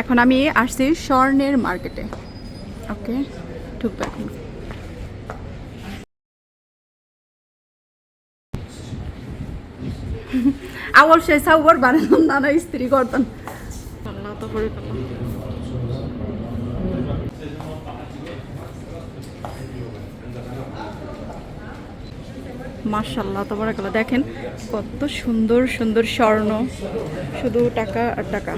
এখন আমি আসছি স্বর্ণের মার্কেটে। ওকে, ঢুকবো এখন। আবার সে সাউবার বানালাম নানা স্ত্রী করতাম আল্লাহ তো করে মার্শাল্লাহ দেখেন কত সুন্দর সুন্দর স্বর্ণ। শুধু টাকা আর টাকা।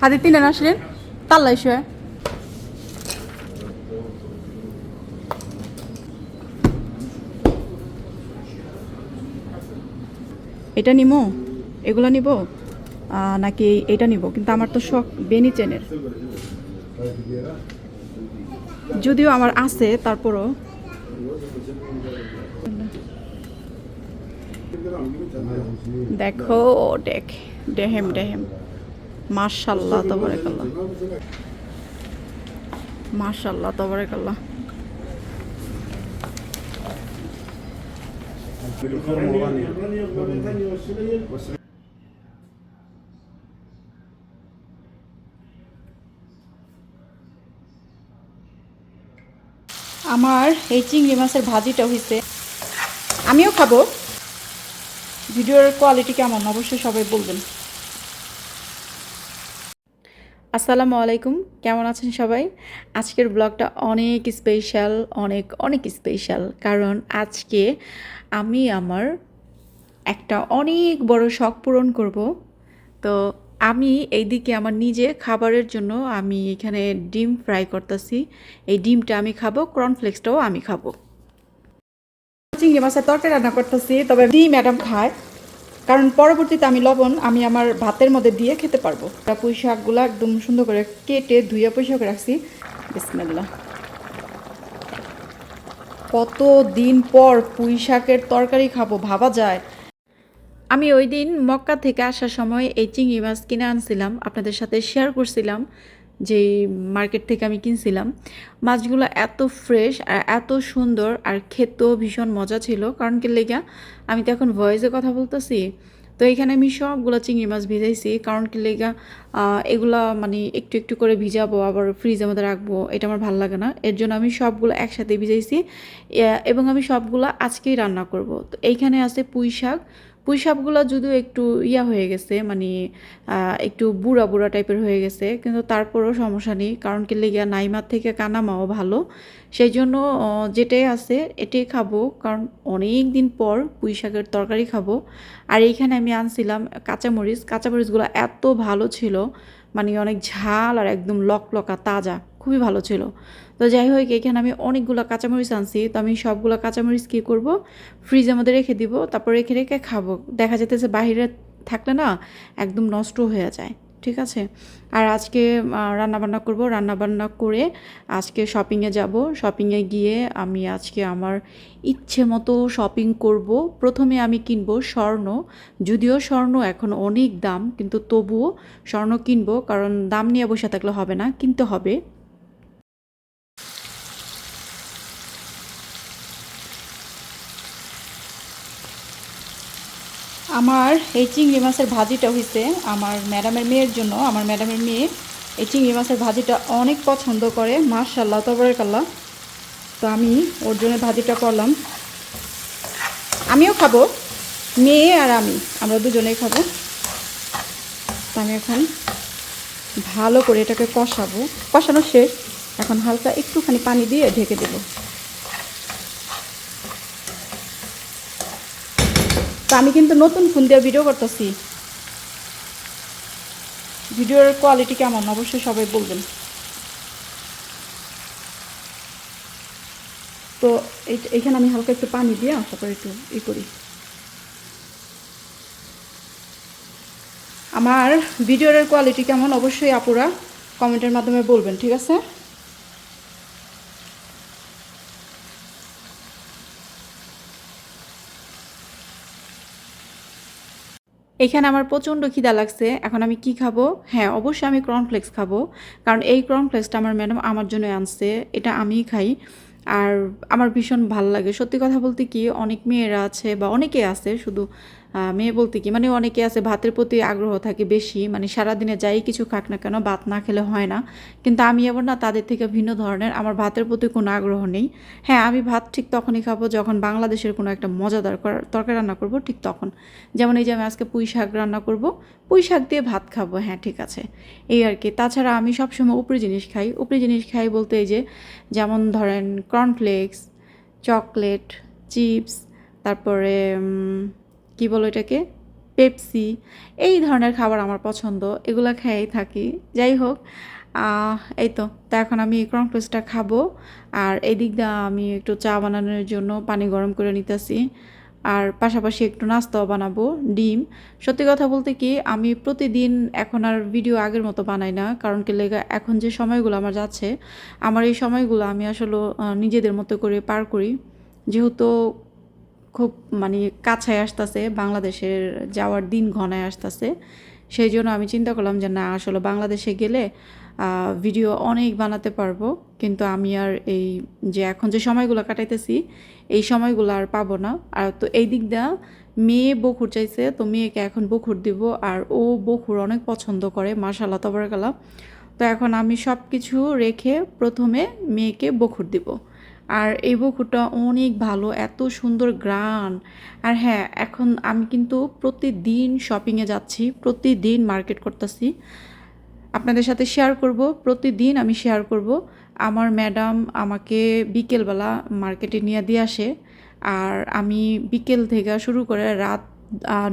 হাতে তিনে আসলেন তাল্লাই শোয় এটা নিমো? এগুলো নিব? নাকি এটা নিব? কিন্তু আমার তো শখ বেনি চেনের। যদিও আমার আছে, তারপরও। দেখো, দেখ ডেহেম ডেহেম মার্শাল্লাহ তবরেকাল্লাহ। মার্শাল্লাহ আমার এই চিংড়ি মাছের ভাজিটা হয়েছে আমিও খাব। ভিডিওর কোয়ালিটি কেমন? অবশ্যই সবাই বলবেন। আসসালামু আলাইকুম, কেমন আছেন সবাই? আজকের ব্লগটা অনেক স্পেশাল অনেক অনেক স্পেশাল কারণ আজকে আমি আমার একটা অনেক বড় শখ পূরণ করব। তো আমি এইদিকে আমার নিজে খাবারের জন্য আমি এখানে ডিম ফ্রাই করতেছি। এই ডিমটা আমি খাব কর্নফ্লেক্সটাও আমি খাব। চিংড়ি মাছের তরকারি রান্না করতেছি, তবে ডিম ম্যাডাম খায়। কারণ পরবর্তীতে আমি লবণ, আমি আমার ভাতের মধ্যে দিয়ে খেতে পারব। পুঁই শাকগুলো একদম সুন্দর করে কেটে ধুয়ে পুঁই শাক রাখছি। বিসমিল্লা কত দিন পর পুঁই শাকের তরকারি খাব ভাবা যায়। আমি ওই দিন মক্কা থেকে আসার সময় এই চিংড়ি মাছ কিনে আনছিলাম, আপনাদের সাথে শেয়ার করছিলাম যে মার্কেট থেকে আমি কিনছিলাম। মাছগুলো এত ফ্রেশ আর এত সুন্দর আর খেতেও ভীষণ মজা ছিল। কারণ কি লেগা, আমি তো এখন ভয়েসে কথা বলতেছি। তো এখানে আমি সবগুলো চিংড়ি মাছ ভিজাইছি, কারণ কি লেগা এগুলা মানে একটু একটু করে ভিজাবো, আবার ফ্রিজের মধ্যে রাখব, এটা আমার ভালো লাগে না। এর জন্য আমি সবগুলো একসাথে ভিজাইছি এবং আমি সবগুলো আজকেই রান্না করব। তো এইখানে আছে পুঁই শাক পুঁই শাকগুলো যদিও একটু ইয়া হয়ে গেছে মানে একটু বুড়া বুড়া টাইপের হয়ে গেছে, কিন্তু তারপরেও সমস্যা নেই, কারণ কি লেগিয়া নাইমার থেকে কানামাও ভালো। সেই জন্য যেটাই আছে এটাই খাব, কারণ অনেক দিন পর পুঁই শাকের তরকারি খাব। আর এইখানে আমি আনছিলাম কাঁচামরিচ, কাঁচামরিচগুলো এত ভালো ছিল মানে অনেক ঝাল আর একদম লকলকা, তাজা। খুবই ভালো ছিল। তো যাই হোক, এখানে আমি অনেকগুলো কাঁচামরিচ আনছি। তো আমি সবগুলো কাঁচামরিচ কী করব? ফ্রিজের মধ্যে রেখে দিব, তারপর রেখে রেখে খাব। দেখা যেতেছে বাইরে থাকলে না একদম নষ্ট হয়ে যায়, ঠিক আছে? আর আজকে রান্নাবান্না করব। রান্নাবান্না করে আজকে শপিংয়ে যাব। শপিংয়ে গিয়ে আমি আজকে আমার ইচ্ছে মতো শপিং করব। প্রথমে আমি কিনব স্বর্ণ। যদিও স্বর্ণ এখন অনেক দাম, কিন্তু তবুও স্বর্ণ কিনবো, কারণ দাম নিয়ে বসে থাকলে হবে না, কিনতে হবে। আমার এই চিংড়ি মাছের ভাজিটা হয়েছে আমার ম্যাডামের মেয়ের জন্য। আমার ম্যাডামের মেয়ে এই চিংড়ি মাছের ভাজিটা অনেক পছন্দ করে মার্শাল্লাহ তবরের কাল্লা তো আমি ওর জন্য ভাজিটা করলাম। আমিও খাব, মেয়ে আর আমি, আমরা দুজনেই খাব। তো আমি এখন ভালো করে এটাকে কষাবো। কষানো শেষ, এখন হালকা একটুখানি পানি দিয়ে ঢেকে দেবো। তো আমি কিন্তু নতুন ফোন দিয়ে ভিডিও করতেছি। ভিডিওর কোয়ালিটি কেমন? অবশ্যই সবাই বলবেন। তো এইখানে আমি হালকা একটু পানি দিয়ে তারপরে একটু ই করি। আমার ভিডিওর কোয়ালিটি কেমন? অবশ্যই আপুরা কমেন্টের মাধ্যমে বলবেন, ঠিক আছে? এখানে আমার প্রচণ্ড খিদা লাগছে। এখন আমি কি খাব? হ্যাঁ অবশ্যই আমি কর্নফ্লেক্স খাব। কারণ এই কর্নফ্লেক্সটা আমার ম্যাডাম আমার জন্য আনছে। এটা আমিই খাই। আর আমার ভীষণ ভালো লাগে। সত্যি কথা বলতে কি, অনেক মেয়েরা আছে বা অনেকে আছে, শুধু মেয়ে বলতে কি মানে অনেকে আছে ভাতের প্রতি আগ্রহ থাকে বেশি মানে সারাদিনে যাই কিছু খাক না কেন, ভাত না খেলে হয় না। কিন্তু আমি আবার না, তাদের থেকে ভিন্ন ধরনের, আমার ভাতের প্রতি কোনো আগ্রহ নেই। হ্যাঁ আমি ভাত ঠিক তখনই খাব যখন বাংলাদেশের কোনো একটা মজাদার কর- তরকারি রান্না করব ঠিক তখন। যেমন এই যে আমি আজকে পুঁই শাক রান্না করব, পুঁই শাক দিয়ে ভাত খাব হ্যাঁ ঠিক আছে। এই আর কি। তাছাড়া আমি সবসময় উপরি জিনিস খাই। উপরি জিনিস খাই বলতে এই যে, যেমন ধরেন কর্নফ্লেক্স চকলেট চিপস তারপরে কি বলো এটাকে পেপসি। এই ধরনের খাবার আমার পছন্দ, এগুলো খেয়েই থাকি। যাই হোক এই তো তো এখন আমি কর্নফ্লেক্সটা খাব। আর এদিক দিয়ে আমি একটু চা বানানোর জন্য পানি গরম করে নিতেছি। আর পাশাপাশি একটু নাস্তাও বানাবো, ডিম। সত্যি কথা বলতে কি, আমি প্রতিদিন এখন আর ভিডিও আগের মতো বানাই না। কারণ কি লেগা, এখন যে সময়গুলো আমার যাচ্ছে, আমার এই সময়গুলো আমি আসলে নিজেদের মতো করে পার করি। যেহেতু খুব মানে কাছায় আসতেছে, বাংলাদেশের যাওয়ার দিন ঘনায় আসতেছে। সেই জন্য আমি চিন্তা করলাম যে না, আসলে বাংলাদেশে গেলে ভিডিও অনেক বানাতে পারব। কিন্তু আমি আর এই যে এখন যে সময়গুলো কাটাইতেছি, এই সময়গুলো আর পাবো না। আর তো এই দিক দা মেয়ে বকুর চাইছে, তো মেয়েকে এখন বকুর দিব। আর ও বকুর অনেক পছন্দ করে মার্শাল্লাহ তবরকালা তো এখন আমি সব কিছু রেখে প্রথমে মেয়েকে বকুর দিব। আর এই বুকুটা অনেক ভালো, এত সুন্দর গ্রান। আর হ্যাঁ এখন আমি কিন্তু প্রতিদিন শপিংয়ে যাচ্ছি, প্রতিদিন মার্কেট করতেছি। আপনাদের সাথে শেয়ার করব, প্রতিদিন আমি শেয়ার করব। আমার ম্যাডাম আমাকে বিকেলবেলা মার্কেটে নিয়ে দিয়ে আসে। আর আমি বিকেল থেকে শুরু করে রাত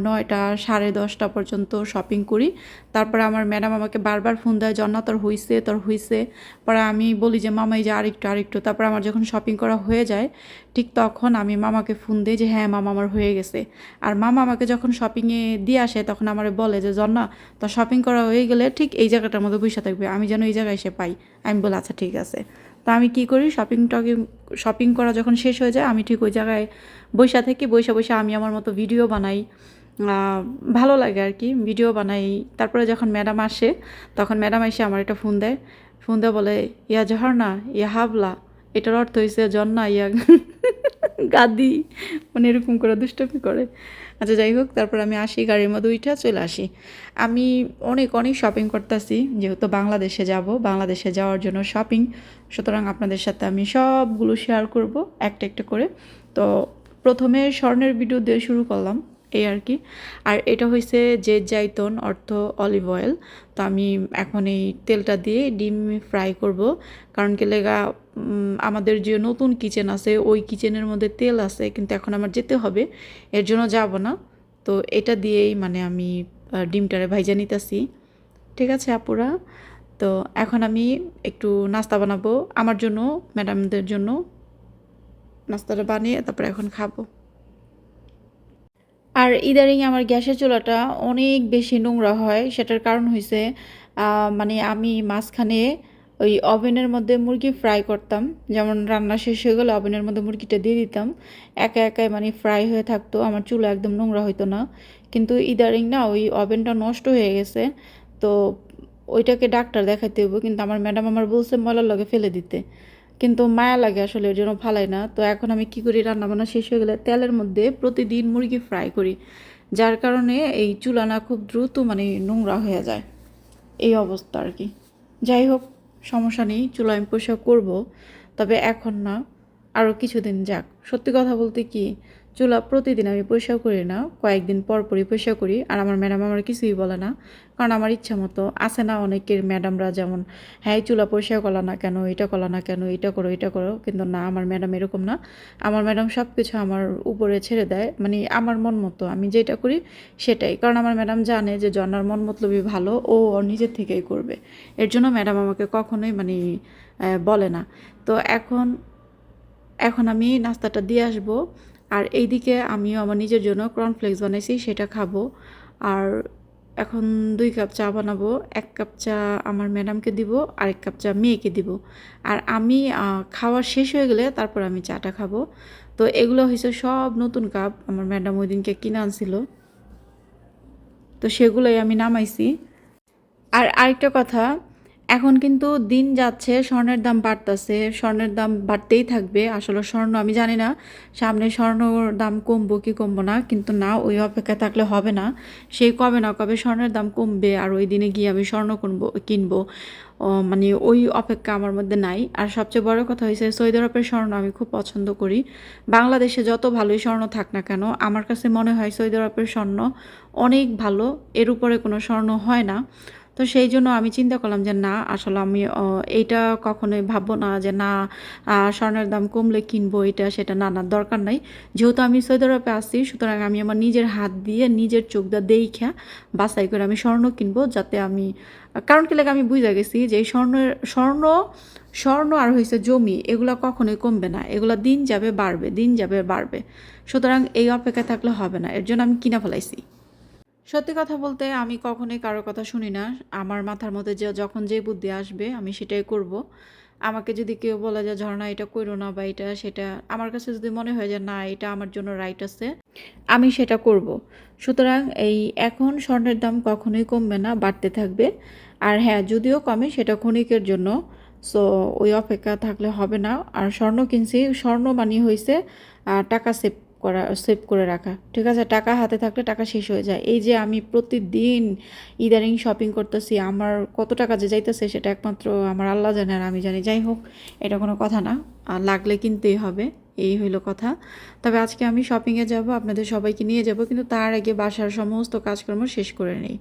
নয়টা সাড়ে দশটা পর্যন্ত শপিং করি। তারপরে আমার ম্যাডাম আমাকে বারবার ফোন দেয় জন্না তোর হইছে তোর হইছে। পরে আমি বলি যে মামা এই যে আরেকটু আরেকটু। তারপর আমার যখন শপিং করা হয়ে যায়, ঠিক তখন আমি মামাকে ফোন দিই যে হ্যাঁ মামা আমার হয়ে গেছে। আর মামা আমাকে যখন শপিংয়ে দিয়ে আসে, তখন আমার বলে যে জন্না তোর শপিং করা হয়ে গেলে ঠিক এই জায়গাটার মধ্যে বসে থাকবে। আমি যেন এই জায়গায় এসে পাই। আমি বলি আচ্ছা ঠিক আছে। তো আমি কি করি? শপিং টকিং শপিং করা যখন শেষ হয়ে যায়, আমি ঠিক ওই জায়গায় বৈশা থেকে বৈশা বৈশা আমি আমার মতো ভিডিও বানাই। ভালো লাগে আর কি ভিডিও বানাই। তারপরে যখন ম্যাডাম আসে, তখন ম্যাডাম এসে আমার একটা ফোন দেয়। ফোন দিয়ে বলে, ইয়া না ইয়া হাবলা, এটার অর্থ হয়েছে জন্না, ইয়া গাদি। মানে এরকম করে দুষ্টমি করে। আচ্ছা যাই হোক, তারপর আমি আসি, গাড়ির মধ্যে উঠে চলে আসি। আমি অনেক অনেক শপিং করতেছি, যেহেতু বাংলাদেশে যাব, বাংলাদেশে যাওয়ার জন্য শপিং সুতরাং আপনাদের সাথে আমি সবগুলো শেয়ার করব, একটা একটা করে। তো প্রথমে স্বর্ণের ভিডিও দিয়ে শুরু করলাম। এই আর কি। আর এটা হয়েছে যে জাইতন অর্থ অলিভ অয়েল। তো আমি এখন এই তেলটা দিয়ে ডিম ফ্রাই করব। কারণ কি লেগা আমাদের যে নতুন কিচেন আছে, ওই কিচেনের মধ্যে তেল আছে, কিন্তু এখন আমার যেতে হবে, এর জন্য যাব না। তো এটা দিয়েই মানে আমি ডিমটারে ভাইজা নিতেছি। ঠিক আছে আপুরা? তো এখন আমি একটু নাস্তা বানাবো, আমার জন্য, ম্যাডামদের জন্য। নাস্তাটা বানিয়ে তারপরে এখন খাব। আর ইদারিং আমার গ্যাসের চুলাটা অনেক বেশি নোংরা হয়, সেটার কারণ হয়েছে মানে আমি মাঝখানে ওই ওভেনের মধ্যে মুরগি ফ্রাই করতাম, যেমন রান্না শেষ হয়ে গেলে ওভেনের মধ্যে মুরগিটা দিয়ে দিতাম, একা একাই মানে ফ্রাই হয়ে থাকতো, আমার চুলা একদম নোংরা হতো না। কিন্তু ইদারিং না ওই ওভেনটা নষ্ট হয়ে গেছে, তো ওইটাকে ডাক্তার দেখাতে হইব, কিন্তু আমার ম্যাডাম আমার বলছে ময়লার লগে ফেলে দিতে। কিন্তু মায়া লাগে আসলে, ওই জন্য ফালাই না। তো এখন আমি কি করি রান্না বান্না শেষ হয়ে গেলে তেলের মধ্যে প্রতিদিন মুরগি ফ্রাই করি, যার কারণে এই চুলানা খুব দ্রুত মানে নোংরা হয়ে যায়। এই অবস্থা আর কি। যাই হোক, সমস্যা নেই, চুলা আমি পরিষ্কার করব। তবে এখন না আরও কিছুদিন যাক। সত্যি কথা বলতে কি চুলা প্রতিদিন আমি পরিষ্কার করি না, কয়েকদিন পর পরই পরিষ্কার করি। আর আমার ম্যাডাম আমার কিছুই বলে না, কারণ আমার ইচ্ছা মতো আছে না অনেকের ম্যাডামরা যেমন হ্যাঁ চুলা পরিষ্কার করলা না কেন, এটা করলা না কেন, এটা করো এটা করো। কিন্তু না, আমার ম্যাডাম এরকম না। আমার ম্যাডাম সব কিছু আমার উপরে ছেড়ে দেয় মানে আমার মন মতো, আমি যেটা করি সেটাই। কারণ আমার ম্যাডাম জানে যে জন্নার মন মতলবই ভালো, ও ওর নিজের থেকেই করবে। এর জন্য ম্যাডাম আমাকে কখনোই মানে বলে না। তো এখন এখন আমি নাস্তাটা দিয়ে আসব। আর এইদিকে আমিও আমার নিজের জন্য কর্নফ্লেক্স বানাইছি, সেটা খাব। আর এখন দুই কাপ চা বানাবো, এক কাপ চা আমার ম্যাডামকে দিব আর এক কাপ চা মেয়েকে দিব। আর আমি খাওয়া শেষ হয়ে গেলে তারপর আমি চাটা খাব। তো এগুলো হয়েছে সব নতুন কাপ, আমার ম্যাডাম ওই দিনকে কিনে আনছিল। তো সেগুলোই আমি নামাইছি। আর আরেকটা কথা এখন কিন্তু দিন যাচ্ছে, স্বর্ণের দাম বাড়তেছে, স্বর্ণের দাম বাড়তেই থাকবে। আসলে স্বর্ণ আমি জানি না, সামনে স্বর্ণর দাম কমবো কি কমবো না, কিন্তু না, ওই অপেক্ষা থাকলে হবে না। সেই কবে না কবে স্বর্ণের দাম কমবে, আর ওই দিনে গিয়ে আমি স্বর্ণ কিনবো কিনবো। মানে ওই অপেক্ষা আমার মধ্যে নাই। আর সবচেয়ে বড় কথা হয়েছে, সৌদি আরবের স্বর্ণ আমি খুব পছন্দ করি। বাংলাদেশে যত ভালোই স্বর্ণ থাক না কেন, আমার কাছে মনে হয় সৌদি আরবের স্বর্ণ অনেক ভালো, এর উপরে কোনো স্বর্ণ হয় না। তো সেই জন্য আমি চিন্তা করলাম যে না, আসলে আমি এইটা কখনোই ভাববো না যে না স্বর্ণের দাম কমলে কিনবো এটা, সেটা না না, দরকার নাই। যেহেতু আমি সৌদি আরবে আসছি সুতরাং আমি আমার নিজের হাত দিয়ে নিজের চোখ দেইখা, বাছাই করে আমি স্বর্ণ কিনবো যাতে আমি, কারণ কি লাগে আমি বুঝে গেছি যে এই স্বর্ণের, স্বর্ণ স্বর্ণ আর হয়েছে জমি, এগুলো কখনোই কমবে না। এগুলো দিন যাবে বাড়বে, দিন যাবে বাড়বে। সুতরাং এই অপেক্ষায় থাকলে হবে না। এর জন্য আমি কিনা ফেলাইছি। সত্যি কথা বলতে আমি কখনোই কারোর কথা শুনি না। আমার মাথার মধ্যে যে যখন যে বুদ্ধি আসবে, আমি সেটাই করব। আমাকে যদি কেউ বলে যে, ঝর্ণা, এটা করো না বা এটা, সেটা, আমার কাছে যদি মনে হয় যে, না, এটা আমার জন্য রাইট আছে, আমি সেটা করব। সুতরাং এই এখন স্বর্ণের দাম কখনোই কমবে না, বাড়তে থাকবে। আর হ্যাঁ যদিও কমে, সেটা ক্ষণিকের জন্য। সো ওই অপেক্ষা থাকলে হবে না। আর স্বর্ণ কিনছি, স্বর্ণ মানে হয়েছে টাকা সেভ করা সেভ করে রাখা। ঠিক আছে? টাকা হাতে থাকলে টাকা শেষ হয়ে যায়। এই যে আমি প্রতিদিন ইদানিং শপিং করতেছি, আমার কত টাকা যে যাইতেছে সেটা একমাত্র আমার আল্লাহ জানে আর আমি জানি। যাই হোক, এটা কোনো কথা না। আর লাগলে কিনতেই হবে, এই হইল কথা। তবে আজকে আমি শপিংয়ে যাব, আপনাদের সবাইকে নিয়ে যাব, কিন্তু তার আগে বাসার সমস্ত কাজকর্ম শেষ করে নেই।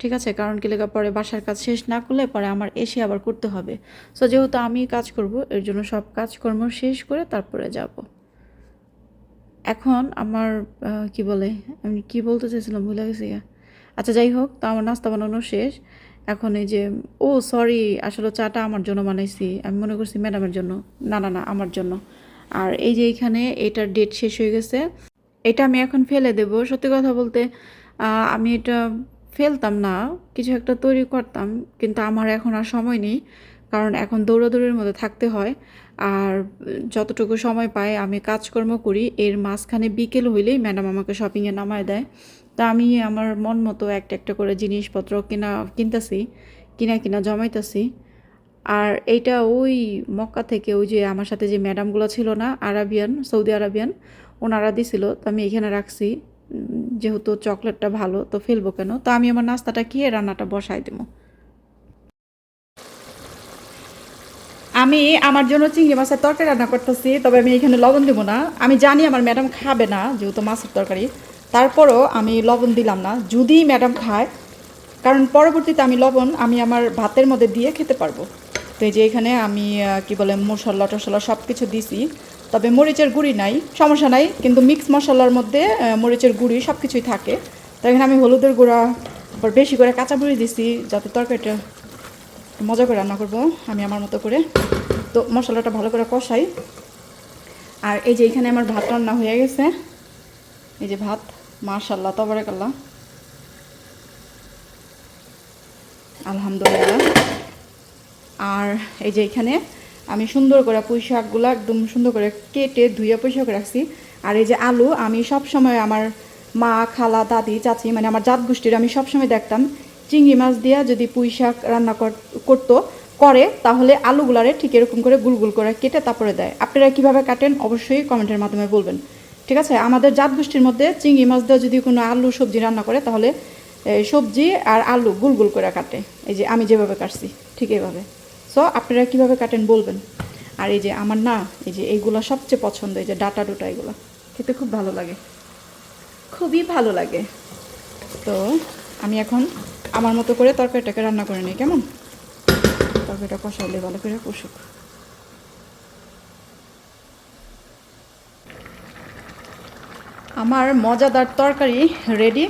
ঠিক আছে? কারণ কি লেখা পরে বাসার কাজ শেষ না করলে পরে আমার এসে আবার করতে হবে। সো যেহেতু আমি কাজ করব, এর জন্য সব কাজকর্ম শেষ করে তারপরে যাব। এখন আমার কি বলে, আমি কি বলতে চাইছিলাম, ভুলে গেছি। আচ্ছা যাই হোক, তো আমার নাস্তা বানানো শেষ। এখন এই যে, ও, সরি, আসলে চাটা আমার জন্য বানাইছি, আমি মনে করছি ম্যাডামের জন্য। না না না, আমার জন্য। আর এই যে এখানে এটার ডেট শেষ হয়ে গেছে, এটা আমি এখন ফেলে দেব। সত্যি কথা বলতে আমি এটা ফেলতাম না, কিছু একটা তৈরি করতাম, কিন্তু আমার এখন আর সময় নেই। কারণ এখন দৌড়াদৌড়ির মধ্যে থাকতে হয়। আর যতটুকু সময় পাই আমি কাজকর্ম করি, এর মাঝখানে বিকেল হইলেই ম্যাডাম আমাকে শপিংয়ে নামায় দেয়। তা আমি আমার মন মতো একটা একটা করে জিনিসপত্র কিনা, কিনতেছি, কিনা কিনা জমাইতেছি। আর এইটা ওই মক্কা থেকে ওই যে আমার সাথে যে ম্যাডামগুলো ছিল না, আরাবিয়ান, সৌদি আরাবিয়ান, ওনারা দিছিল, তো আমি এখানে রাখছি। যেহেতু চকলেটটা ভালো, তো ফেলব কেন? তো আমি আমার নাস্তাটা খেয়ে রান্নাটা বসাই দেবো আমি আমার জন্য চিংড়ি মাছের তরকারি রান্না করতেছি, তবে আমি এখানে লবণ দেবো না। আমি জানি আমার ম্যাডাম খাবে না, যেহেতু মাছের তরকারি। তারপরও আমি লবণ দিলাম না, যদি ম্যাডাম খায়, কারণ পরবর্তীতে আমি লবণ আমি আমার ভাতের মধ্যে দিয়ে খেতে পারব। তো এই যে এখানে আমি কি বলে, মশলা টশলা সব কিছু দিছি। তবে মরিচের গুঁড়ি নাই, সমস্যা নাই, কিন্তু মিক্স মশলার মধ্যে মরিচের গুঁড়ি সব কিছুই থাকে। তো এখানে আমি হলুদের গুঁড়া, আবার বেশি করে কাঁচা দিছি, যাতে তরকারিটা মজা করে রান্না করব। আমি আমার মতো করে তো মশলাটা ভালো করে কষাই। আর এই যে এখানে আমার ভাত রান্না হয়ে গেছে। এই যে ভাত মাশাল্লাহ তবরেকাল্লাহ। আলহামদুলিল্লাহ। আর এই যে এখানে আমি সুন্দর করে পুঁই শাকগুলো একদম সুন্দর করে কেটে ধুয়ে পয়সা করে রাখছি। আর এই যে আলু, আমি সব সময় আমার মা, খালা, দাদি, চাচি মানে আমার জাত গোষ্ঠীর আমি সব সময় দেখতাম। চিংড়ি মাছ দিয়া যদি পুঁই শাক রান্না কর- করতো করে, তাহলে আলুগুলারে ঠিক এরকম করে গুল গুল করে কেটে তারপরে দেয়। আপনারা কীভাবে কাটেন অবশ্যই কমেন্টের মাধ্যমে বলবেন। ঠিক আছে? আমাদের জাত গোষ্ঠীর মধ্যে চিংড়ি মাছ দিয়ে যদি কোনো আলু সবজি রান্না করে, তাহলে সবজি আর আলু গুল গুল করে কাটে। এই যে আমি যেভাবে কাটছি, ঠিক এইভাবে সো আপনারা কীভাবে কাটেন বলবেন। আর এই যে আমার না, এই যে এইগুলো সবচেয়ে পছন্দ, এই যে ডাটা ডুটা এগুলো, খেতে খুব ভালো লাগে। খুবই ভালো লাগে। তো, আমি এখন আমার মতো করে তরকারিটাকে রান্না করে নিই, কেমন? তরকারিটা কষাইলে ভালো করে কষুক আমার মজাদার তরকারি রেডি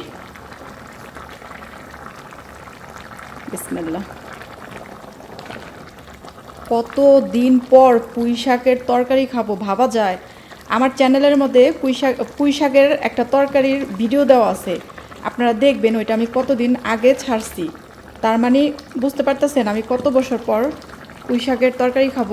কত দিন পর পুঁই শাকের তরকারি খাব ভাবা যায়। আমার চ্যানেলের মধ্যে পুঁই শাক পুঁই শাকের একটা তরকারির ভিডিও দেওয়া আছে। আপনারা দেখবেন ওইটা আমি কতদিন আগে ছাড়ছি। তার মানে বুঝতে পারতেছেন, আমি কত বছর পর পুঁই শাকের তরকারি খাব?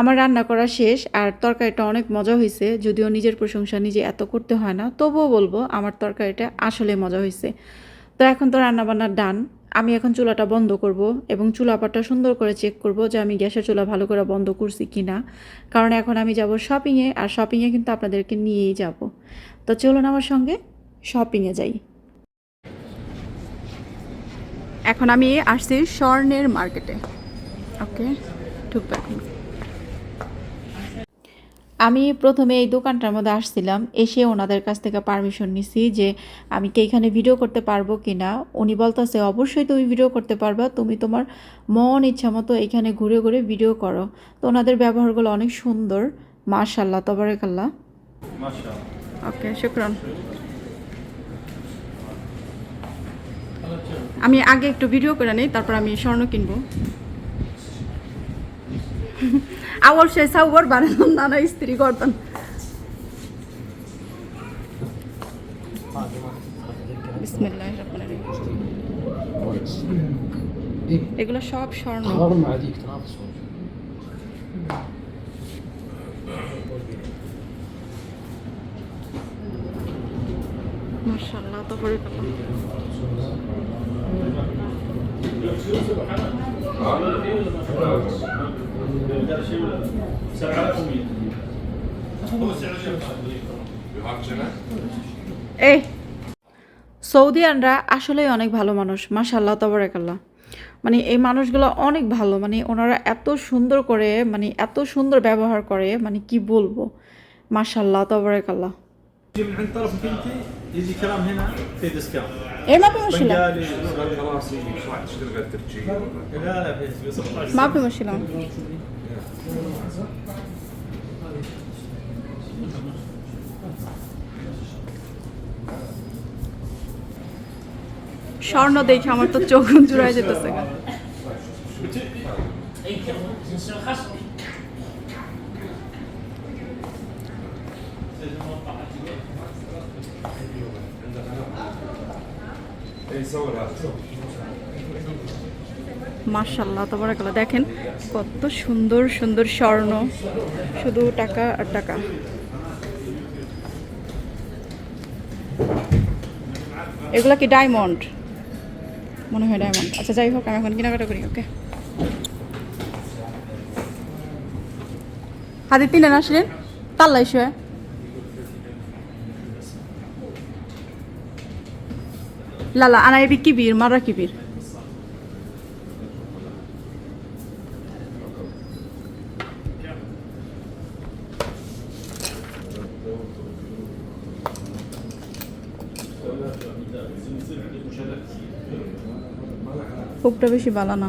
আমার রান্না করা শেষ আর তরকারিটা অনেক মজা হয়েছে যদিও নিজের প্রশংসা নিজে এত করতে হয় না, তবুও বলব আমার তরকারিটা আসলে মজা হয়েছে তো এখন তো রান্নাবান্না ডান, আমি এখন চুলাটা বন্ধ করব এবং চুলাপাটা সুন্দর করে চেক করব যে আমি গ্যাসের চুলা ভালো করে বন্ধ করছি কি না কারণ এখন আমি যাব শপিংয়ে আর শপিংয়ে কিন্তু আপনাদেরকে নিয়েই যাব। তো চলুন আমার সঙ্গে শপিংয়ে যাই। এখন আমি আসছি স্বর্ণের মার্কেটে। ওকে ঢুকবো এখন। আমি প্রথমে এই দোকানটার মধ্যে আসছিলাম এসে ওনাদের কাছ থেকে পারমিশন নিছি যে আমি কি এখানে ভিডিও করতে পারব কি না উনি বলতেছে অবশ্যই তুমি ভিডিও করতে পারবা তুমি তোমার মন ইচ্ছা মতো এখানে ঘুরে ঘুরে ভিডিও করো। তো ওনাদের ব্যবহারগুলো অনেক সুন্দর মাশাল্লাহ তবরেকাল্লাহ। ওকে শুক্রান। আমি আগে একটু ভিডিও করে নিই, তারপর আমি স্বর্ণ কিনবো। আওয়াল সে সাউবার বানানোর নানা স্ত্রী করতাম এগুলো সব স্বর্ণ। মার্শাল্লাহ তো করে এই, সৌদিয়ানরা আসলেই অনেক ভালো মানুষ। মাশাল্লাহ তবরাকাল্লাহ। মানে এই মানুষগুলো অনেক ভালো। মানে ওনারা এত সুন্দর করে মানে এত সুন্দর ব্যবহার করে মানে কি বলব? মাশাল্লাহ তবরাকাল্লাহ। من عند طرفك انت يجي كلام هنا في ديسكاونت এর মাপে মশলা بنجالي خلاص يجي شو تشتغل الترجي لا لا في 16 মাপে মশলা স্বর্ণ দেখে আমার তো চোখ জুড়াই যেতেছে মার্শাল্লাহ তাবারাকাল্লাহ। দেখেন কত সুন্দর সুন্দর স্বর্ণ। শুধু টাকা আর টাকা। এগুলো কি ডায়মন্ড মনে হয় ডায়মন্ড আচ্ছা যাই হোক, আমি এখন কেনাকাটা করি, ওকে? হাতে তিনে আসলেন তাল্লাই শুয়ে লালা আনা এবি কিবির মারা কিবির খুবটা বেশি বালা না।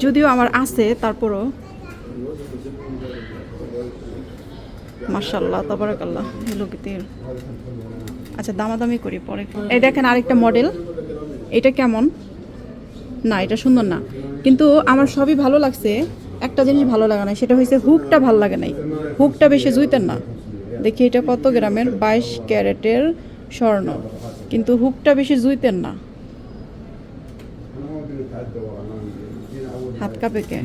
যদিও আমার আছে, তারপরও। মার্শাল্লাহ তাবারাকাল্লাহ হেলো কিতির আচ্ছা দামাদামি করি পরে। এই দেখেন আরেকটা মডেল। এটা কেমন? না, এটা সুন্দর না। কিন্তু আমার সবই ভালো লাগছে। একটা জিনিস ভালো লাগে না সেটা হয়েছে হুকটা ভালো লাগে নাই। হুকটা বেশি জুইতেন না। দেখি এটা কত গ্রামের? বাইশ ক্যারেটের স্বর্ণ। কিন্তু হুকটা বেশি জুইতেন না। হাত কাঁপে কে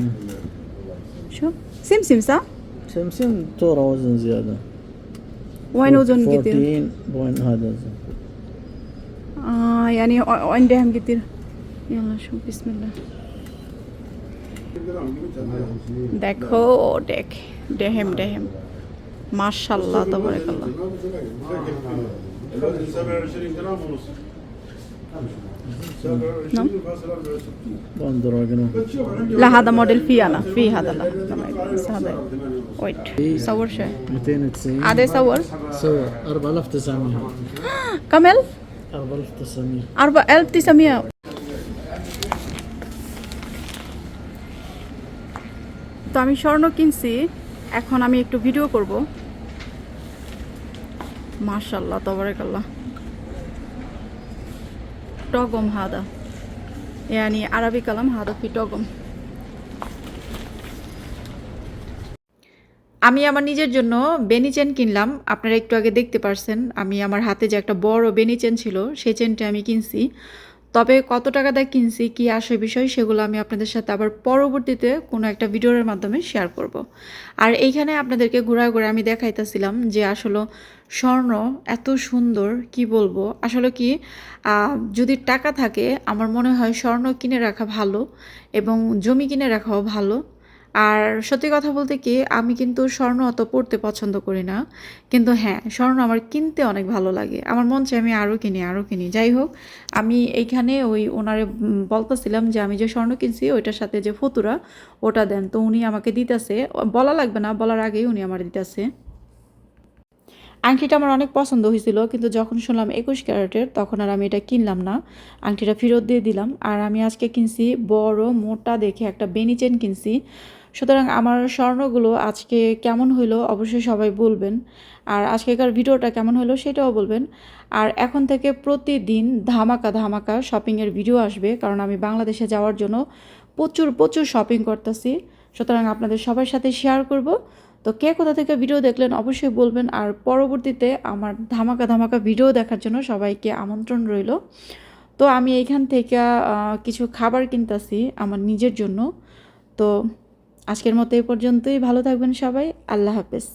شو سم سم صح؟ سمسم تورا وزن زياده وين وزن كتير؟ 14 بوين هذا وزن آه يعني عندهم كتير يلا شوف بسم الله দেখো দেখ ডেহেম ডেহেম মাশাল্লাহ তবরাকাল্লাহ لهذا موديل في انا في هذا لا بس هذا ويت صور شيء 290 عاد صور صور 4900 كمل 4900 4900 তো আমি স্বর্ণ কিনছি এখন আমি একটু ভিডিও করব মার্শাল্লাহ তবরেকাল্লাহ টগম হাদা يعني عربي كلام هذا في টগম আমি আমার নিজের জন্য বেনি চেন কিনলাম আপনারা একটু আগে দেখতে পারছেন আমি আমার হাতে যে একটা বড় বেনি চেন ছিল সেই চেনটা আমি কিনছি তবে কত টাকা দিয়ে কিনছি, কি আসে বিষয় সেগুলো আমি আপনাদের সাথে আবার পরবর্তীতে কোনো একটা ভিডিওর মাধ্যমে শেয়ার করব। আর এইখানে আপনাদেরকে ঘোরায় ঘুরে আমি দেখাইতেছিলাম যে আসলে স্বর্ণ এত সুন্দর, কি বলব আসলে কি যদি টাকা থাকে, আমার মনে হয় স্বর্ণ কিনে রাখা ভালো এবং জমি কিনে রাখাও ভালো আর সত্যি কথা বলতে কি, আমি কিন্তু স্বর্ণ অত পড়তে পছন্দ করি না। কিন্তু হ্যাঁ স্বর্ণ আমার কিনতে অনেক ভালো লাগে। আমার মন চাই আমি আরও কিনি আরও কিনি। যাই হোক, আমি এইখানে ওই ওনারে বলতেছিলাম যে, আমি যে স্বর্ণ কিনছি, ওইটার সাথে যে ফতুরা, ওটা দেন। তো উনি আমাকে দিতেছে। বলা লাগবে না, বলার আগেই উনি আমার দিতেছে। আংটিটা আমার অনেক পছন্দ হয়েছিল কিন্তু যখন শুনলাম একুশ ক্যারেটের, তখন আর আমি এটা কিনলাম না। আংটিটা ফেরত দিয়ে দিলাম। আর আমি আজকে কিনছি বড় মোটা দেখে একটা বেনি চেন কিনছি। সুতরাং আমার স্বর্ণগুলো আজকে কেমন হইল অবশ্যই সবাই বলবেন। আর আজকেকার ভিডিওটা কেমন হলো সেটাও বলবেন। আর এখন থেকে প্রতিদিন ধামাকা ধামাকা শপিংয়ের ভিডিও আসবে, কারণ আমি বাংলাদেশে যাওয়ার জন্য প্রচুর প্রচুর শপিং করতেছি। সুতরাং আপনাদের সবার সাথে শেয়ার করব। তো কে কোথা থেকে ভিডিও দেখলেন অবশ্যই বলবেন। আর পরবর্তীতে আমার ধামাকা ধামাকা ভিডিও দেখার জন্য সবাইকে আমন্ত্রণ রইল। তো আমি এইখান থেকে কিছু খাবার কিনতেছি আমার নিজের জন্য। তো আজকের মতো এই পর্যন্তই। ভালো থাকবেন সবাই। আল্লাহ হাফেজ।